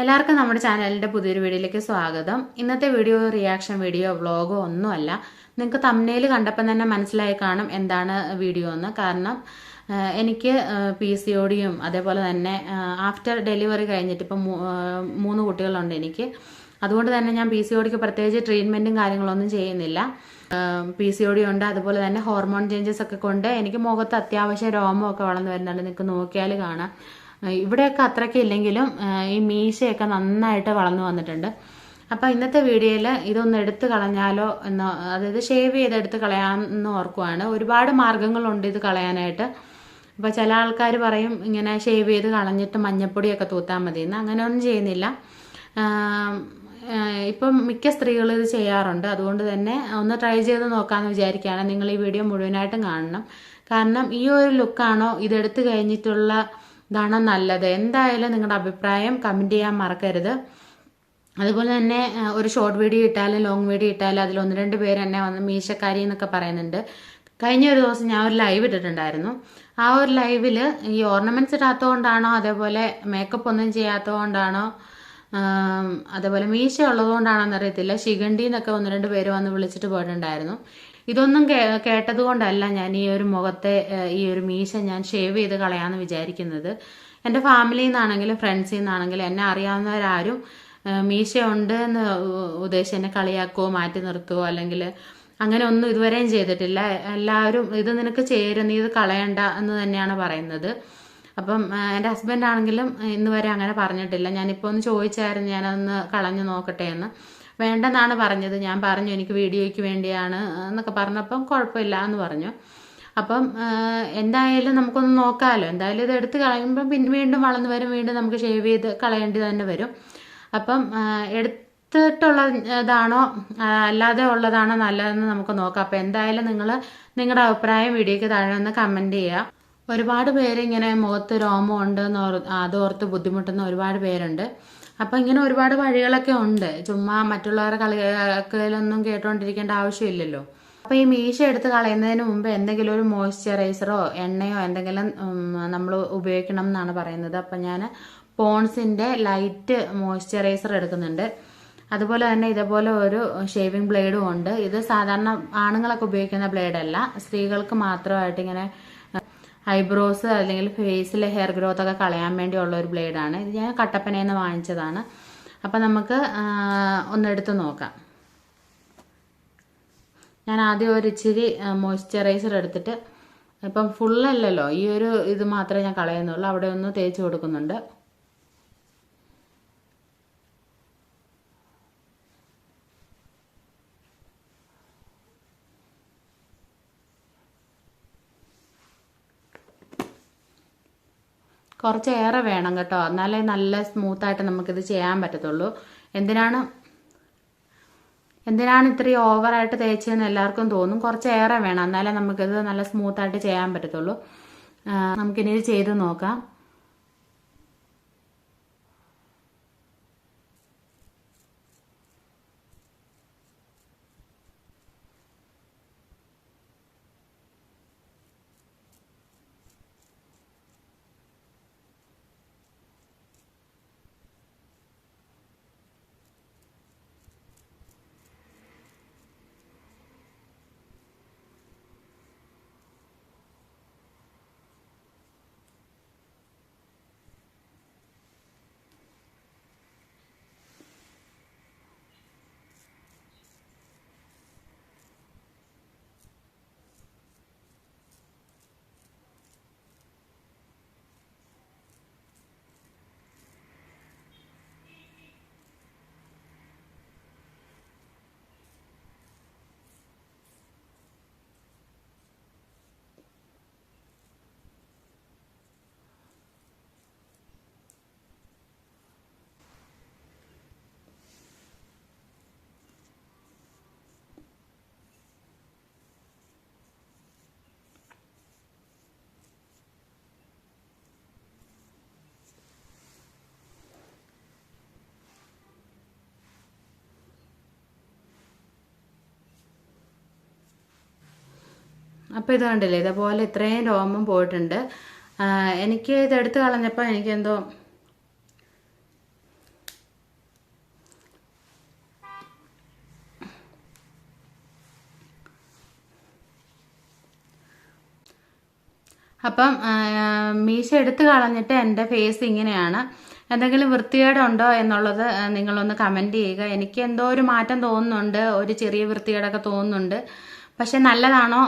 എല്ലാവർക്കും നമ്മുടെ ചാനലിന്റെ പുതിയൊരു വീഡിയോയിലേക്ക് സ്വാഗതം. ഇന്നത്തെ വീഡിയോ റിയാക്ഷൻ വീഡിയോ വ്ളോഗോ ഒന്നുമല്ല. നിങ്ങൾക്ക് തമ്മനയിൽ കണ്ടപ്പം തന്നെ മനസ്സിലായി കാണും എന്താണ് വീഡിയോ എന്ന്. കാരണം എനിക്ക് പി സി ഒടിയും അതേപോലെ തന്നെ ആഫ്റ്റർ ഡെലിവറി കഴിഞ്ഞിട്ട് ഇപ്പം മൂന്ന് കുട്ടികളുണ്ട് എനിക്ക്. അതുകൊണ്ട് തന്നെ ഞാൻ പി സി ഒടിക്ക് പ്രത്യേകിച്ച് ട്രീറ്റ്മെന്റും കാര്യങ്ങളൊന്നും ചെയ്യുന്നില്ല. പി സി ഒടി ഉണ്ട് അതുപോലെ തന്നെ ഹോർമോൺ ചേഞ്ചസ് ഒക്കെ കൊണ്ട് എനിക്ക് മുഖത്ത് അത്യാവശ്യം രോമമൊക്കെ വളർന്നു വരുന്നുണ്ട്. നിങ്ങൾക്ക് നോക്കിയാൽ കാണാം. ഇവിടെയൊക്കെ അത്രയ്ക്ക് ഇല്ലെങ്കിലും ഈ മീശയൊക്കെ നന്നായിട്ട് വളർന്നു വന്നിട്ടുണ്ട്. അപ്പോൾ ഇന്നത്തെ വീഡിയോയിൽ ഇതൊന്ന് എടുത്തു കളഞ്ഞാലോ എന്ന് അതായത് ഷേവ് ചെയ്ത് എടുത്ത് കളയാമെന്ന് ഓർക്കുവാണ്. ഒരുപാട് മാർഗങ്ങളുണ്ട് ഇത് കളയാനായിട്ട്. അപ്പോൾ ചില ആൾക്കാർ പറയും ഇങ്ങനെ ഷേവ് ചെയ്ത് കളഞ്ഞിട്ട് മഞ്ഞപ്പൊടിയൊക്കെ തൂത്താൽ മതി എന്ന് അങ്ങനെയൊന്നും ചെയ്യുന്നില്ല. ഇപ്പം മിക്ക സ്ത്രീകളും ഇത് ചെയ്യാറുണ്ട്. അതുകൊണ്ട് തന്നെ ഒന്ന് ട്രൈ ചെയ്ത് നോക്കാമെന്ന് വിചാരിക്കുകയാണ്. നിങ്ങൾ ഈ വീഡിയോ മുഴുവനായിട്ടും കാണണം. കാരണം ഈ ഒരു ലുക്കാണോ ഇതെടുത്ത് കഴിഞ്ഞിട്ടുള്ള ഇതാണോ നല്ലത്. എന്തായാലും നിങ്ങളുടെ അഭിപ്രായം കമന്റ് ചെയ്യാൻ മറക്കരുത്. അതുപോലെ തന്നെ ഒരു ഷോർട്ട് വീഡിയോ ഇട്ടാലും ലോങ് വീഡിയോ ഇട്ടാലും അതിൽ ഒന്ന് രണ്ട് പേര് എന്നെ വന്ന് മീശക്കാരി എന്നൊക്കെ പറയുന്നുണ്ട്. കഴിഞ്ഞ ഒരു ദിവസം ഞാൻ ഒരു ലൈവ് ഇട്ടിട്ടുണ്ടായിരുന്നു. ആ ഒരു ലൈവിൽ ഈ ഓർണമെന്റ്സ് ഇടാത്തതുകൊണ്ടാണോ അതേപോലെ മേക്കപ്പ് ഒന്നും ചെയ്യാത്തതുകൊണ്ടാണോ അതേപോലെ മീശ ഉള്ളതുകൊണ്ടാണോ എന്നറിയത്തില്ല. ശിഖണ്ഡി എന്നൊക്കെ ഒന്ന് രണ്ട് പേര് വന്ന് വിളിച്ചിട്ട് പോയിട്ടുണ്ടായിരുന്നു. ഇതൊന്നും കേ കേട്ടത് കൊണ്ടല്ല ഞാൻ ഈ ഒരു മുഖത്തെ ഈ ഒരു മീശ ഞാൻ ഷേവ് ചെയ്ത് കളയാമെന്ന് വിചാരിക്കുന്നത്. എന്റെ ഫാമിലിയിൽ നിന്നാണെങ്കിലും ഫ്രണ്ട്സിൽ നിന്നാണെങ്കിലും എന്നെ അറിയാവുന്നവരാരും മീശ ഉണ്ട് എന്ന് ഉദ്ദേശിച്ച് എന്നെ കളിയാക്കുവോ മാറ്റി നിർത്തുവോ അല്ലെങ്കിൽ അങ്ങനെ ഒന്നും ഇതുവരെയും ചെയ്തിട്ടില്ല. എല്ലാവരും ഇത് നിനക്ക് ചേരും നീ ഇത് കളയണ്ട എന്ന് തന്നെയാണ് പറയുന്നത്. അപ്പം എന്റെ ഹസ്ബൻഡ് ആണെങ്കിലും ഇന്ന് വരെ അങ്ങനെ പറഞ്ഞിട്ടില്ല. ഞാനിപ്പോൾ ഒന്ന് ചോദിച്ചായിരുന്നു ഞാനതൊന്ന് കളഞ്ഞു നോക്കട്ടെ എന്ന്. വേണ്ടെന്നാണ് പറഞ്ഞത്. ഞാൻ പറഞ്ഞു എനിക്ക് വീഡിയോയ്ക്ക് വേണ്ടിയാണ് എന്നൊക്കെ പറഞ്ഞപ്പം കുഴപ്പമില്ല എന്ന് പറഞ്ഞു. അപ്പം എന്തായാലും നമുക്കൊന്ന് നോക്കാമല്ലോ എന്തായാലും ഇത് എടുത്ത് കളയുമ്പം പിന്നെ വീണ്ടും വളർന്നു വരും. വീണ്ടും നമുക്ക് ഷേവ് ചെയ്ത് കളയേണ്ടി തന്നെ വരും. അപ്പം എടുത്തിട്ടുള്ള ഇതാണോ അല്ലാതെ ഉള്ളതാണോ നല്ലതെന്ന് നമുക്ക് നോക്കാം. അപ്പം എന്തായാലും നിങ്ങൾ നിങ്ങളുടെ അഭിപ്രായം വീഡിയോയ്ക്ക് താഴെ ഒന്ന് കമന്റ് ചെയ്യുക. ഒരുപാട് പേര് ഇങ്ങനെ മുഖത്ത് രോമം ഉണ്ട് എന്ന് അതോർത്ത് ബുദ്ധിമുട്ടുന്ന ഒരുപാട് പേരുണ്ട്. അപ്പം ഇങ്ങനെ ഒരുപാട് വഴികളൊക്കെ ഉണ്ട്. ചുമ്മാ മറ്റുള്ളവരുടെ കളികളൊന്നും കേട്ടുകൊണ്ടിരിക്കേണ്ട ആവശ്യമില്ലല്ലോ. അപ്പോൾ ഈ മീശ എടുത്ത് കളയുന്നതിന് മുമ്പ് എന്തെങ്കിലും ഒരു മോയ്സ്ചറൈസറോ എണ്ണയോ എന്തെങ്കിലും നമ്മൾ ഉപയോഗിക്കണം എന്നാണ് പറയുന്നത്. അപ്പം ഞാൻ പോൺസിന്റെ ലൈറ്റ് മോയ്സ്ചറൈസർ എടുക്കുന്നുണ്ട്. അതുപോലെ തന്നെ ഇതേപോലെ ഒരു ഷേവിംഗ് ബ്ലേഡും ഉണ്ട്. ഇത് സാധാരണ ആണുങ്ങളൊക്കെ ഉപയോഗിക്കുന്ന ബ്ലേഡല്ല. സ്ത്രീകൾക്ക് മാത്രമായിട്ട് ഇങ്ങനെ ഐബ്രോസ് അല്ലെങ്കിൽ ഫേസിലെ ഹെയർ ഗ്രോത്ത് ഒക്കെ കളയാൻ വേണ്ടിയുള്ള ഒരു ബ്ലേഡാണ്. ഇത് ഞാൻ കട്ടപ്പനയിൽ നിന്ന് വാങ്ങിച്ചതാണ്. അപ്പം നമുക്ക് ഒന്നെടുത്ത് നോക്കാം. ഞാൻ ആദ്യം ഒരു ഇച്ചിരി മോയ്സ്ചറൈസർ എടുത്തിട്ട് ഇപ്പം ഫുള്ളല്ലല്ലോ ഈ ഒരു ഇത് മാത്രമേ ഞാൻ കളയുന്നുള്ളൂ. അവിടെ ഒന്ന് തേച്ച് കൊടുക്കുന്നുണ്ട്. കുറച്ച് ഏറെ വേണം കേട്ടോ. എന്നാലേ നല്ല സ്മൂത്തായിട്ട് നമുക്കിത് ചെയ്യാൻ പറ്റത്തുള്ളൂ. എന്തിനാണ് എന്തിനാണ് ഇത്രയും ഓവറായിട്ട് തേച്ചതെന്ന് എല്ലാവർക്കും തോന്നും. കുറച്ച് ഏറെ വേണം. എന്നാലേ നമുക്കിത് നല്ല സ്മൂത്തായിട്ട് ചെയ്യാൻ പറ്റത്തുള്ളൂ. നമുക്കിനി ഇത് ചെയ്ത് നോക്കാം. അപ്പോൾ ഇത് കണ്ടില്ലേ ഇതേപോലെ ഇത്രയും രോമം പോയിട്ടുണ്ട്. എനിക്ക് ഇതെടുത്ത് കളഞ്ഞപ്പോൾ എനിക്കെന്തോ അപ്പം മീശ എടുത്ത് കളഞ്ഞിട്ട് എന്റെ ഫേസ് ഇങ്ങനെയാണ്. എന്തെങ്കിലും വൃത്തികേടുണ്ടോ എന്നുള്ളത് നിങ്ങളൊന്ന് കമന്റ് ചെയ്യുക. എനിക്ക് എന്തോ ഒരു മാറ്റം തോന്നുന്നുണ്ട് ഒരു ചെറിയ വൃത്തികേടൊക്കെ തോന്നുന്നുണ്ട്. പക്ഷെ നല്ലതാണോ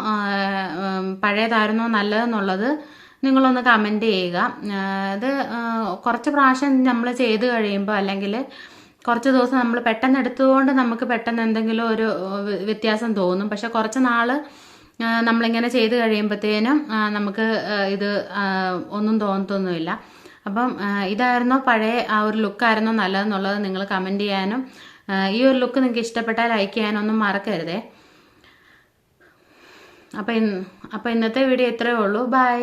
പഴയതായിരുന്നോ നല്ലതെന്നുള്ളത് നിങ്ങളൊന്ന് കമന്റ് ചെയ്യുക. ഇത് കുറച്ച് പ്രാവശ്യം നമ്മൾ ചെയ്ത് കഴിയുമ്പോൾ അല്ലെങ്കിൽ കുറച്ച് ദിവസം നമ്മൾ പെട്ടെന്ന് എടുത്തുകൊണ്ട് നമുക്ക് പെട്ടെന്ന് എന്തെങ്കിലും ഒരു വ്യത്യാസം തോന്നും. പക്ഷെ കുറച്ച് നാൾ നമ്മളിങ്ങനെ ചെയ്ത് കഴിയുമ്പോഴത്തേനും നമുക്ക് ഇത് ഒന്നും തോന്നത്തൊന്നുമില്ല. അപ്പം ഇതായിരുന്നോ പഴയ ആ ഒരു ലുക്കായിരുന്നോ നല്ലതെന്നുള്ളത് നിങ്ങൾ കമന്റ് ചെയ്യാനും ഈ ഒരു ലുക്ക് നിങ്ങൾക്ക് ഇഷ്ടപ്പെട്ടാൽ ലൈക്ക് ചെയ്യാനൊന്നും മറക്കരുതേ. അപ്പം അപ്പം ഇന്നത്തെ വീഡിയോ ഇത്രയേ ഉള്ളൂ. ബൈ